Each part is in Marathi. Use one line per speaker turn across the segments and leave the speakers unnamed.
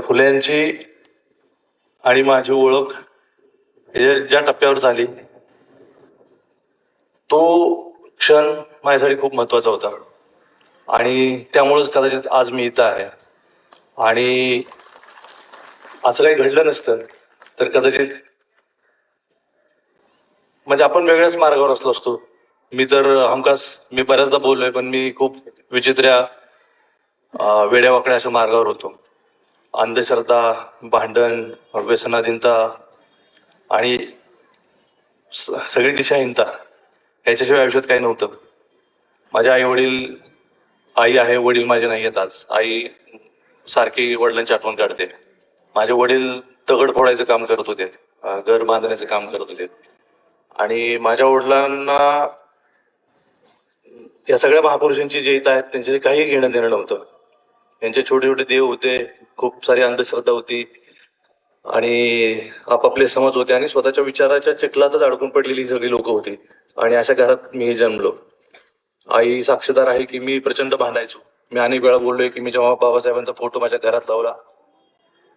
फुल्यांची आणि माझी ओळख हे ज्या टप्प्यावर झाली तो क्षण माझ्यासाठी खूप महत्त्वाचा होता. आणि त्यामुळेच कदाचित आज मी इथं आहे. आणि असं काही घडलं नसतं तर कदाचित म्हणजे आपण वेगळ्याच मार्गावर असलो असतो. मी तर हमखास मी बऱ्याचदा बोललोय पण मी खूप विचित्र्या वेड्यावाकड्या अशा मार्गावर होतो. अंधश्रद्धा भांडण व्यसनाधीनता आणि सगळी दिशाहीनता ह्याच्याशिवाय आयुष्यात काही नव्हतं. माझे आई वडील आई आहे वडील माझे नाही आहेत आज. आई सारखी वडिलांची आठवण काढते. माझे वडील दगड फोडायचं काम करत होते घर बांधण्याचं काम करत होते. आणि माझ्या वडिलांना या सगळ्या महापुरुषांची जे इथं आहेत त्यांचे काही घेणं देणं नव्हतं. यांचे छोटे छोटे देव होते खूप सारी अंधश्रद्धा होती. आणि आपापले समज होते आणि स्वतःच्या विचाराच्या चिखलातच अडकून पडलेली सगळी लोक होती. आणि अशा घरात मी जन्मलो. आई साक्षीदार आहे की मी प्रचंड भांडायचो. मी अनेक वेळा बोललोय की मी जेव्हा बाबासाहेबांचा फोटो माझ्या घरात लावला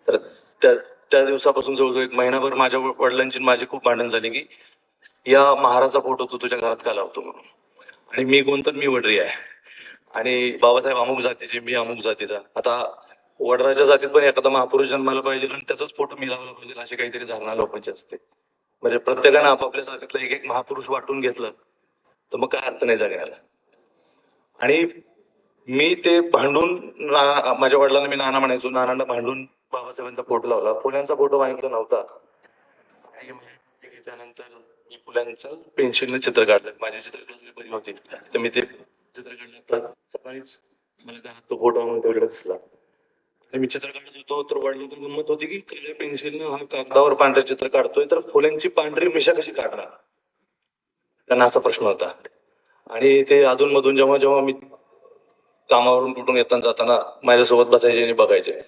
तर त्या त्या दिवसापासून जवळजवळ एक महिनाभर माझ्या वडिलांची माझी खूप भांडण झाली की या महाराजा फोटो तू तुझ्या घरात का लावतो म्हणून? आणि मी कोणतं मी वडरी आहे. आणि बाबासाहेब अमुक जातीचे मी अमुक जातीचा. आता वडराच्या जातीत पण एखादा महापुरुष जन्माला पाहिजे आणि त्याचाच फोटो मी लावला पाहिजे अशी काहीतरी धारणा लोकांची असते. म्हणजे प्रत्येकानं आपापल्या जातीतला एक एक महापुरुष वाटून घेतलं तर मग काय अर्थ नाही जगण्याला. आणि मी ते भांडून माझ्या वडिलांना मी नाना म्हणायचो नानांना भांडून बाबासाहेबांचा फोटो लावला. फुल्यांचा फोटो मागितला नव्हता. त्यानंतर मी फुल्यांचं पेन्सिलने चित्र काढलं. माझी चित्रकला बरी होती तर मी ते चित्र काढलं सकाळीच मला घरात तो फोटो आणून तेवढा दिसला. आणि मी चित्र काढत होतो तर वडिलांची गंमत होती की काळ्या पेन्सिलनं हा कागदावर पांढरे चित्र काढतोय तर फुल्यांची पांढरी मिशा कशी काढणार? त्यांना असा प्रश्न होता. आणि ते अधून मधून जेव्हा जेव्हा मी कामावरून कुठून येताना जाताना माझ्यासोबत बसायचे आणि बघायचे.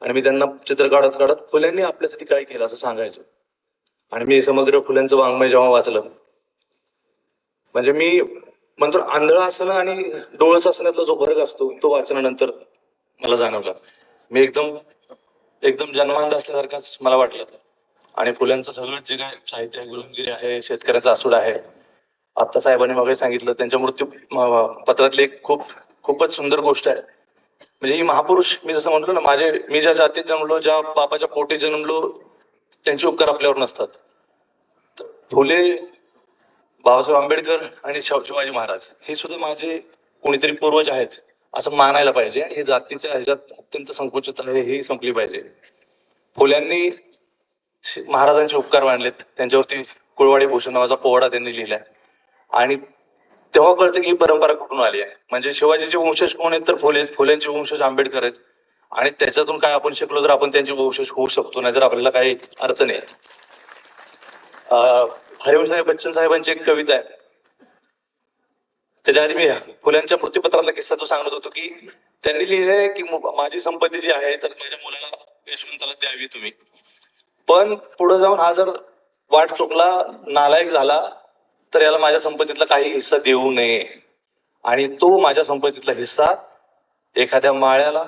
आणि मी त्यांना चित्र काढत काढत फुल्यांनी आपल्यासाठी काय केलं असं सांगायचो. आणि मी समग्र फुल्यांचं वाङ्मय जेव्हा वाचलं म्हणजे मी म्हणतो आंधळा असणं आणि डोळस असण्यातला जो फरक असतो तो वाचनानंतर मला जाणवला. मी एकदम एकदम जन्मांध असल्यासारखाच मला वाटलं आणि फुल्यांचं सगळं जे काय साहित्य आहे गुलामगिरी आहे शेतकऱ्याचा आसूड आहे. आता साहेबांनी मागे सांगितलं त्यांच्या मृत्यू पत्रातली एक खूप खूपच सुंदर गोष्ट आहे. म्हणजे ही महापुरुष मी जसं म्हणतो ना माझे मी ज्या जातीत जन्मलो ज्या बापाच्या पोटी जन्मलो त्यांचे उपकार आपल्यावर नसतात. तर फुले बाबासाहेब आंबेडकर आणि शिवाजी महाराज हे सुद्धा माझे कोणीतरी पूर्वज आहेत असं मानायला पाहिजे. आणि हे जातीच्या ह्याच्यात अत्यंत संकुचित आहे ही संपली पाहिजे. फुल्यांनी महाराजांचे उपकार मानलेत त्यांच्यावरती कुळवाडी भूषण नावाचा पोवाडा त्यांनी लिहिलाय. आणि तेव्हा कळतं की ही परंपरा कुठून आली आहे. म्हणजे शिवाजीचे वंशज कोण आहेत तर फुले फुल्यांचे वंशज आंबेडकर आहेत. आणि त्याच्यातून काय आपण शिकलो तर आपण त्यांचे वंशज होऊ शकतो नाहीतर आपल्याला काही अर्थ नाही. अं, हरिवंश साहेब बच्चन साहेबांची एक कविता आहे. त्याच्या आधी मी फुल्यांच्या मृत्यूपत्रातला किस्सा तो सांगत होतो की त्यांनी लिहिलंय की माझी संपत्ती जी आहे तर माझ्या मुलाला यशवंताला द्यावी तुम्ही. पण पुढे जाऊन हा जर वाट चुकला नालायक झाला तर याला माझ्या संपत्तीतला काही हिस्सा देऊ नये. आणि तो माझ्या संपत्तीतला हिस्सा एखाद्या माळ्याला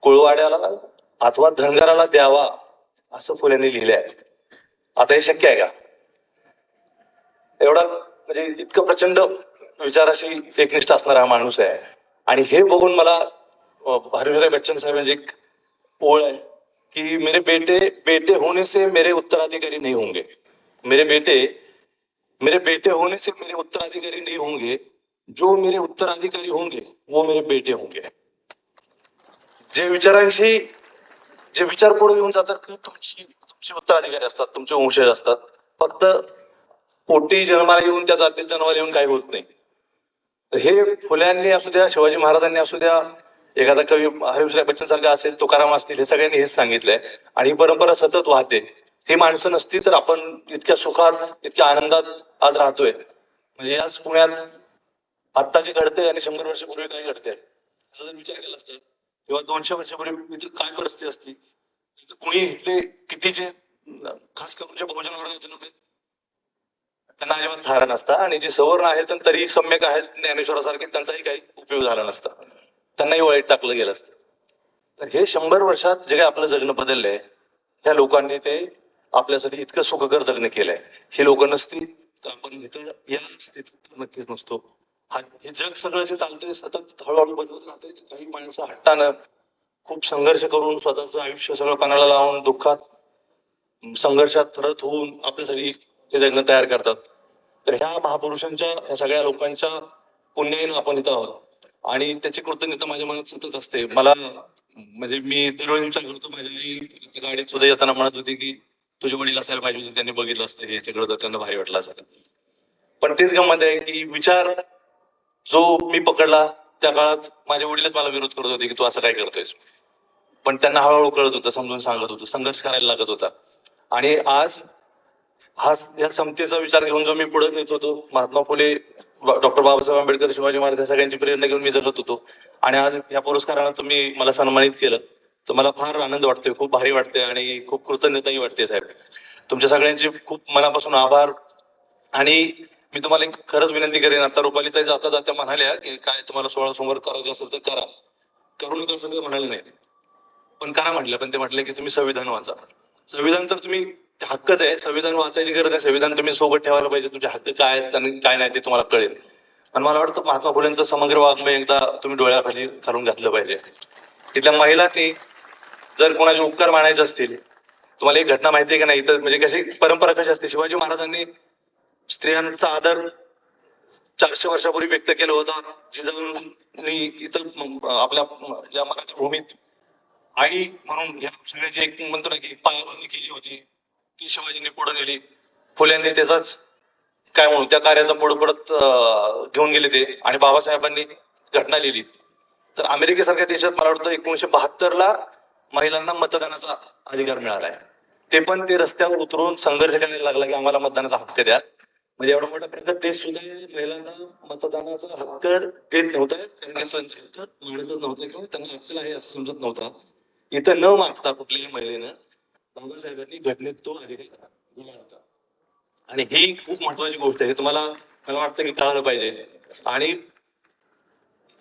कुळवाड्याला अथवा धनगराला द्यावा असं फुल्यांनी लिहिले आहे आता हे शक्य आहे का? एवढा म्हणजे इतकं प्रचंड विचाराशी एकनिष्ठ असणारा हा माणूस आहे. आणि हे बघून मला हरिभाई बच्चन साहेबांची एक ओळ आहे कि मेरे बेटे बेटे होने से मेरे उत्तराधिकारी नहीं होंगे. मेरे बेटे मेरे बेटे होने से मेरे उत्तराधिकारी नहीं होंगे. जो मेरे उत्तराधिकारी होंगे वो मेरे बेटे होंगे. जे विचारांशी जे विचार पुढे घेऊन जातात तुमची तुमचे उत्तराधिकारी असतात तुमचे वंशज असतात फक्त पोटी जन्माला येऊन त्या जातीत जन्माला येऊन काही होत नाही. तर हे फुल्यांनी असू द्या शिवाजी महाराजांनी असू द्या एखादा कवी हरिभाई बच्चन सारखा असेल तुकाराम असतील हे सगळ्यांनी हेच सांगितलंय. आणि ही परंपरा सतत वाहते. ही माणसं नसती तर आपण इतक्या सुखात इतक्या आनंदात आज राहतोय. म्हणजे आज पुण्यात आत्ता जे घडतंय आणि शंभर वर्षापूर्वी काय घडतंय. असं जर विचार केला असता किंवा दोनशे वर्षापूर्वी इथं काय परिस्थिती असती? तिथं कोणी इथले किती जे खास करून जे बहुजन वर्गाचे लोक आहेत त्यांना अजिबात थारा नसता. आणि जे सवर्ण आहेत तरी सम्यक आहेत ज्ञानेश्वरासारखे त्यांचाही काही उपयोग झाला नसता. त्यांनाही वाईट टाकलं गेलं असतं. तर हे शंभर वर्षात जे काही आपलं जगणं बदललंय ह्या लोकांनी ते आपल्यासाठी इतकं सुखकर जगणं केलंय. हे लोक नसतील तर आपण इथं या स्थितीत नक्कीच नसतो. हा हे जग सगळं जे चालतंय सतत हळूहळू बदलत राहते काही माणसं हट्टानं खूप संघर्ष करून स्वतःचं आयुष्य सगळं पणाला लावून दुःखात संघर्षात थरत होऊन आपल्यासाठी हे जगणं तयार करतात. तर ह्या महापुरुषांच्या ह्या सगळ्या लोकांच्या पुण्याईनं आपण इथं आहोत. आणि त्याची कृतज्ञता माझ्या मनात सतत असते. मला म्हणजे मी दरवेळी विचार करतो. माझ्या आई गाडीत सुद्धा येताना म्हणत होती की तुझे वडील असायला पाहिजे होते त्यांनी बघितलं असतं हे सगळं तर त्यांना भारी वाटलं असतं. पण तेच गंमत आहे की विचार जो मी पकडला त्या काळात माझ्या वडीलच मला विरोध करत होते की तू असं काय करतोयस? पण त्यांना हळूहळू कळत होतं समजून सांगत होतं संघर्ष करायला लागत होता. आणि आज हा या समतेचा विचार घेऊन जो मी पुढे येत होतो महात्मा फुले डॉक्टर बाबासाहेब आंबेडकर शिवाजी महाराज या सगळ्यांची प्रेरणा घेऊन मी जगत होतो. आणि आज या पुरस्कारानं तुम्ही मला सन्मानित केलं. तर मला फार आनंद वाटतोय खूप भारी वाटते आणि खूप कृतज्ञताही वाटते साहेब. तुमच्या सगळ्यांचे खूप मनापासून आभार. आणि मी तुम्हाला एक खरंच विनंती करेन आता रुपालीताई जाता जाता म्हणाल्या की काय तुम्हाला सोळा सोमवार करायचं असेल तर करा. करू नका असं म्हणाले नाही. पण करा म्हटलं पण ते म्हटले की तुम्ही संविधान वाचा. संविधान तर तुम्ही हक्कच आहे. संविधान वाचायची गरज आहे. संविधान तुम्ही सोबत ठेवायला पाहिजे. तुमचे हक्क काय आहेत आणि काय नाही ते तुम्हाला कळेल. आणि मला वाटतं महात्मा फुलेंचं समग्र वाङ्मय एकदा तुम्ही डोळ्याखाली घालून घातलं पाहिजे. तिथल्या महिलांनी जर कोणाचे उपकार मानायचे असतील तुम्हाला एक घटना माहिती आहे का नाही? तर म्हणजे कशी परंपरा कशी असते? शिवाजी महाराजांनी स्त्रियांचा आदर चारशे वर्षापूर्वी व्यक्त केला होता. जिजाऊंनी इथं आपल्या या मराठी भूमीत आई म्हणून या सगळ्याची एक म्हणतो ना की पायाभरणी केली होती. ती शिवाजींनी पुढे नेली. फुल्यांनी त्याचाच काय म्हणू त्या कार्याचा पुढे पडत घेऊन गेले ते. आणि बाबासाहेबांनी घटना लिहिली. तर अमेरिकेसारख्या देशात मला वाटतं एकोणीशे बहात्तर ला महिलांना मतदानाचा अधिकार मिळालाय ते पण ते रस्त्यावर उतरून संघर्ष करायला लागला की आम्हाला मतदानाचा हक्क द्या. म्हणजे एवढा मोठा प्रगत देश सुद्धा महिलांना मतदानाचा हक्क देत नव्हता. कारण त्यांचा हक्क मानतच नव्हता किंवा त्यांना हक्क आहे असं समजत नव्हता. इथं न मागता कुठल्याही महिलेनं बाबासाहेबांनी घटनेत तो अधिकार दिला होता. आणि ही खूप महत्वाची गोष्ट आहे. हे तुम्हाला मला वाटतं की कळालं पाहिजे. आणि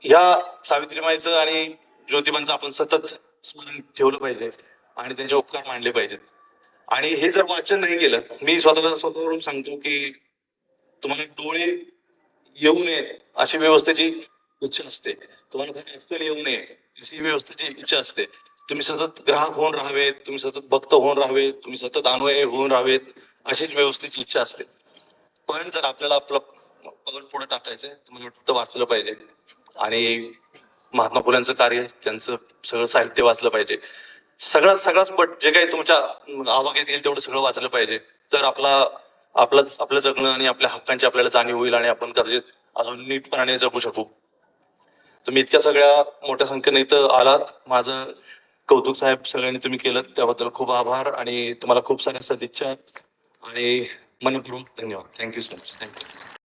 ह्या सावित्रीमाईचं आणि ज्योतिबांचं आपण सतत स्मरण ठेवलं पाहिजे आणि त्यांचे उपकार मांडले पाहिजेत. आणि हे जर वाचन नाही केलं मी स्वतःला स्वतःवरून सांगतो की तुम्हाला डोळे येऊ नयेत अशी व्यवस्थेची इच्छा असते. तुम्हाला काही अक्कल येऊ नये अशी व्यवस्थेची इच्छा असते. तुम्ही सतत ग्राहक होऊन राहावेत तुम्ही सतत भक्त होऊन राहावेत तुम्ही सतत अन्वय होऊन राहावेत अशीच व्यवस्थेची इच्छा असते. पण जर आपल्याला आपलं पगड पुढे टाकायचंय तर मला वाटतं वाचलं पाहिजे. आणि महात्मा फुल्यांचं कार्य त्यांचं सगळं साहित्य वाचलं पाहिजे. सगळं सगळंच पट जे काही तुमच्या आवाक्यात येईल तेवढं सगळं वाचलं पाहिजे. तर आपला आपलं आपलं जगणं आणि आपल्या हक्कांची आपल्याला जाणीव होईल आणि आपण गरजेत अजून नीटपणाने जगू शकू. तुम्ही इतक्या सगळ्या मोठ्या संख्येने इथं आलात. माझं कौतुक साहेब सगळ्यांनी तुम्ही केलं त्याबद्दल खूप आभार आणि तुम्हाला खूप साऱ्या सदिच्छा. आणि मनपूर्वक धन्यवाद. Thank you so much thank you